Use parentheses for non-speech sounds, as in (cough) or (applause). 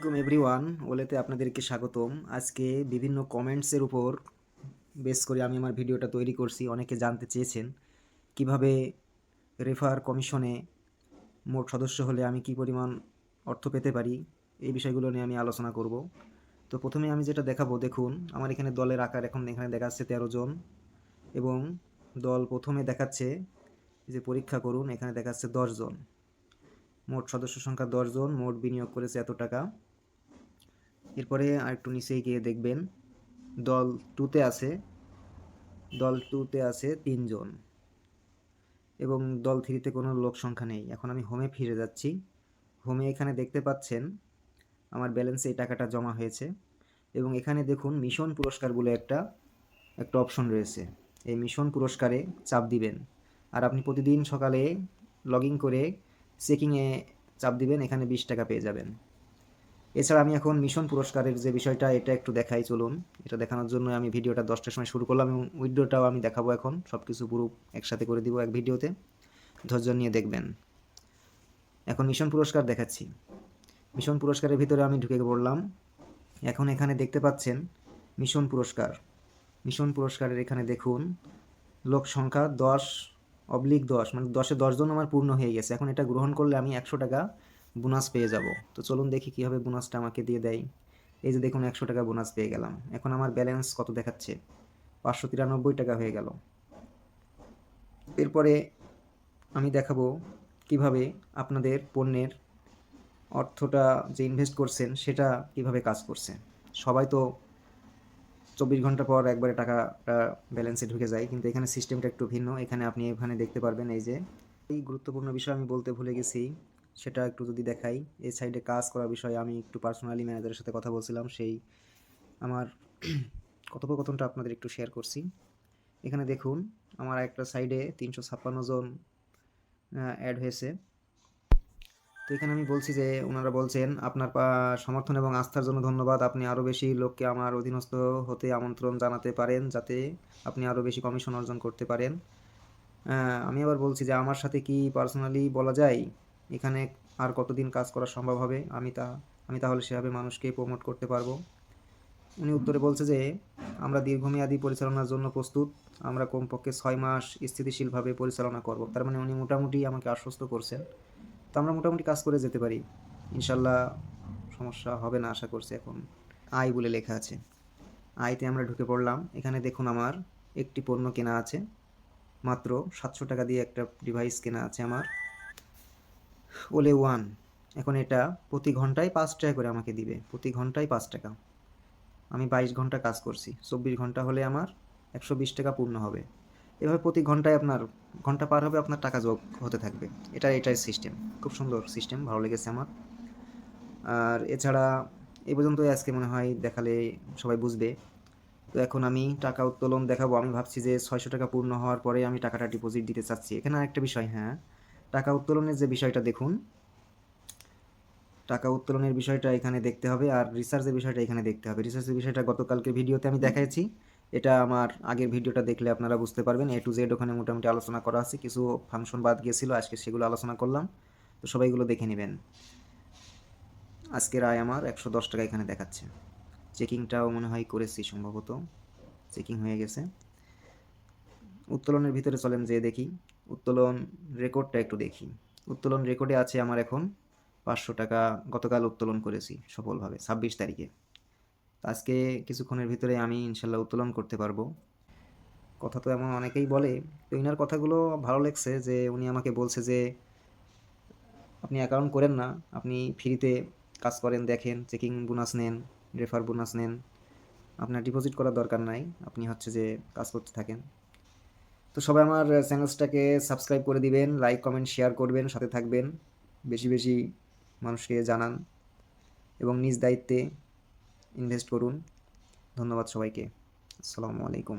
আসসালামাইকুম এভরিওয়ান ওলেতে আপনাদেরকে স্বাগতম। আজকে বিভিন্ন কমেন্টসের উপর বেস করে আমি আমার ভিডিওটা তৈরি করছি। অনেকে জানতে চেয়েছেন কীভাবে রেফার কমিশনে মোট সদস্য হলে আমি কি পরিমাণ অর্থ পেতে পারি, এই বিষয়গুলো নিয়ে আমি আলোচনা করব। তো প্রথমে আমি যেটা দেখাবো, দেখুন, আমার এখানে দলের আকার এখন এখানে দেখাচ্ছে তেরো জন এবং দল প্রথমে দেখাচ্ছে যে পরীক্ষা করুন, এখানে দেখাচ্ছে দশ জন। মোট সদস্য সংখ্যা দশজন মোট বিনিয়োগ করেছে এত টাকা। এরপরে আর একটু নিচে গিয়ে দেখবেন দল টুতে আছে, দল টুতে আছে তিনজন এবং দল থ্রিতে কোনো লোক সংখ্যা নেই। এখন আমি হোমে ফিরে যাচ্ছি। হোমে এখানে দেখতে পাচ্ছেন আমার ব্যালেন্সে এই টাকাটা জমা হয়েছে এবং এখানে দেখুন মিশন পুরস্কার বলে একটা একটা অপশন রয়েছে। এই মিশন পুরস্কারে চাপ দিবেন। আর আপনি প্রতিদিন সকালে লগ করে চেকিংয়ে চাপ দিবেন, এখানে বিশ টাকা পেয়ে যাবেন। এছাড়া আমি এখন মিশন পুরস্কারের যে বিষয়টা, এটা একটু দেখাই, চলুন। এটা দেখানোর জন্য আমি ভিডিওটা দশটার সময় শুরু করলাম এবং উইড্রোটাও আমি দেখাবো এখন। সব কিছু পুরো একসাথে করে দিব এক ভিডিওতে। ধৈর্য নিয়ে দেখবেন। এখন মিশন পুরস্কার দেখাচ্ছি। মিশন পুরস্কারের ভিতরে আমি ঢুকে পড়লাম। এখন এখানে দেখতে পাচ্ছেন মিশন পুরস্কার। মিশন পুরস্কারের এখানে দেখুন, লোক সংখ্যা দশ, অবলিক দশ মানে দশে দশজন আমার পূর্ণ হয়ে গেছে। এখন এটা গ্রহণ করলে আমি একশো টাকা বোনাস পেয়ে যাব। তো চলুন দেখি কীভাবে বোনাসটা আমাকে দিয়ে দেয়। এই যে দেখুন, একশো টাকা বোনাস পেয়ে গেলাম। এখন আমার ব্যালেন্স কত দেখাচ্ছে? পাঁচশো তিরানব্বই টাকা হয়ে গেল। এরপরে আমি দেখাবো কীভাবে আপনাদের পণ্যের অর্থটা যে ইনভেস্ট করছেন, সেটা কীভাবে কাজ করছে। সবাই তো চব্বিশ ঘণ্টা পর একবারে টাকাটা ব্যালেন্সে ঢুকে যায়, কিন্তু এখানে সিস্টেমটা একটু ভিন্ন। এখানে আপনি এখানে দেখতে পারবেন এই যে, এই গুরুত্বপূর্ণ বিষয় আমি বলতে ভুলে গেছি। সেটা একটু যদি দেখাই, এই সাইডে কাজ করার বিষয়ে আমি একটু পার্সোনালি ম্যানেজারের সাথে কথা বলছিলাম, সেই আমার (clears throat) কথোপকথনটা আপনাদের একটু শেয়ার করছি। এখানে দেখুন, আমার একটা সাইডে তিনশো ছাপ্পান্ন জন অ্যাড হয়েছে। তো এখানে আমি বলছি যে, ওনারা বলছেন, আপনার সমর্থন এবং আস্থার জন্য ধন্যবাদ। আপনি আরও বেশি লোককে আমার অধীনস্থ হতে আমন্ত্রণ জানাতে পারেন, যাতে আপনি আরও বেশি কমিশন অর্জন করতে পারেন। আমি আবার বলছি যে, আমার সাথে কি পার্সোনালি বলা যায়? এখানে আর কতদিন কাজ করা সম্ভব হবে? আমি তা, আমি তাহলে সেভাবে মানুষকে প্রমোট করতে পারব। উনি উত্তরে বলছে যে, আমরা দীর্ঘমেয়াদী পরিচালনার জন্য প্রস্তুত। আমরা কমপক্ষে ছয় মাস স্থিতিশীলভাবে পরিচালনা করব। তার মানে উনি মোটামুটি আমাকে আশ্বস্ত করছেন। তো আমরা মোটামুটি কাজ করে যেতে পারি। ইনশাল্লাহ সমস্যা হবে না আশা করছি এখন। আয় বলে লেখা আছে। আয়তে আমরা ঢুকে পড়লাম। এখানে দেখুন আমার একটি পণ্য কেনা আছে। মাত্র সাতশো টাকা দিয়ে একটা ডিভাইস কেনা আছে আমার। ওলে ওয়ান। এখন এটা প্রতি ঘন্টায় পাঁচ টাকা করে আমাকে দিবে। প্রতি ঘন্টায় পাঁচ টাকা। আমি বাইশ ঘণ্টা কাজ করছি। চব্বিশ ঘণ্টা হলে আমার একশো বিশ টাকা পূর্ণ হবে। এভাবে প্রতি ঘন্টায় আপনার ঘণ্টা পার হবে আপনার টাকা যোগ হতে থাকবে। এটা এটাই সিস্টেম। খুব সুন্দর সিস্টেম। ভালো লেগেছে আমার। আর এছাড়া এই পর্যন্তই আজকে মনে হয় দেখালে সবাই বুঝবে। তো এখন আমি টাকা উত্তোলন দেখাবো। আমি ভাবছি যে ছয়শো টাকা পূর্ণ হওয়ার পরে আমি টাকাটা ডিপোজিট দিতে চাচ্ছি। এখানে আরেকটা বিষয় হ্যাঁ। টাকা উত্তোলনের যে বিষয়টা দেখুন, টাকা উত্তোলনের বিষয়টা এখানে দেখতে হবে আর রিসার্চের বিষয়টা এখানে দেখতে হবে। রিসার্চের বিষয়টা গতকালকে ভিডিওতে আমি দেখাইছি, এটা আমার আগের ভিডিওটা দেখলে আপনারা বুঝতে পারবেন। এ টু জেড ওখানে মোটামুটি আলোচনা করা আছে, কিছু ফাংশন বাদ গিয়েছিল, আজকে সেগুলো আলোচনা করলাম। তো সবাইগুলো দেখে নেবেন। আজকের আয় আমার একশো দশ টাকা এখানে দেখাচ্ছে। চেকিংটাও মনে হয় করেছি সম্ভবত। চেকিং হয়ে গেছে। উত্তোলনের ভিতরে চলেন যে দেখি। উত্তোলন রেকর্ডটা একটু দেখি। উত্তোলন রেকর্ডে আছে আমার এখন পাঁচশো টাকা গতকাল উত্তোলন করেছি সফলভাবে, ছাব্বিশ তারিখে। আজকে কিছুক্ষণের ভিতরে আমি ইনশাল্লাহ উত্তোলন করতে পারব। কথা তো এমন অনেকেই বলে, তো ইনার কথাগুলো ভালো লাগছে যে উনি আমাকে বলছে যে, আপনি অ্যাকাউন্ট করেন না, আপনি ফ্রিতে কাজ করেন, দেখেন চেকিং বোনাস নেন রেফার বোনাস নেন। আপনার ডিপোজিট করার দরকার নাই, আপনি হচ্ছে যে কাজ করতে থাকেন। তো সবাই আমার চ্যানেলসটাকে সাবস্ক্রাইব করে দিবেন লাইক কমেন্ট শেয়ার করবেন, সাথে থাকবেন। বেশি বেশি মানুষকে জানান এবং নিজ দায়িত্বে ইনভেস্ট করুন। ধন্যবাদ সবাইকে। আসসালামু আলাইকুম।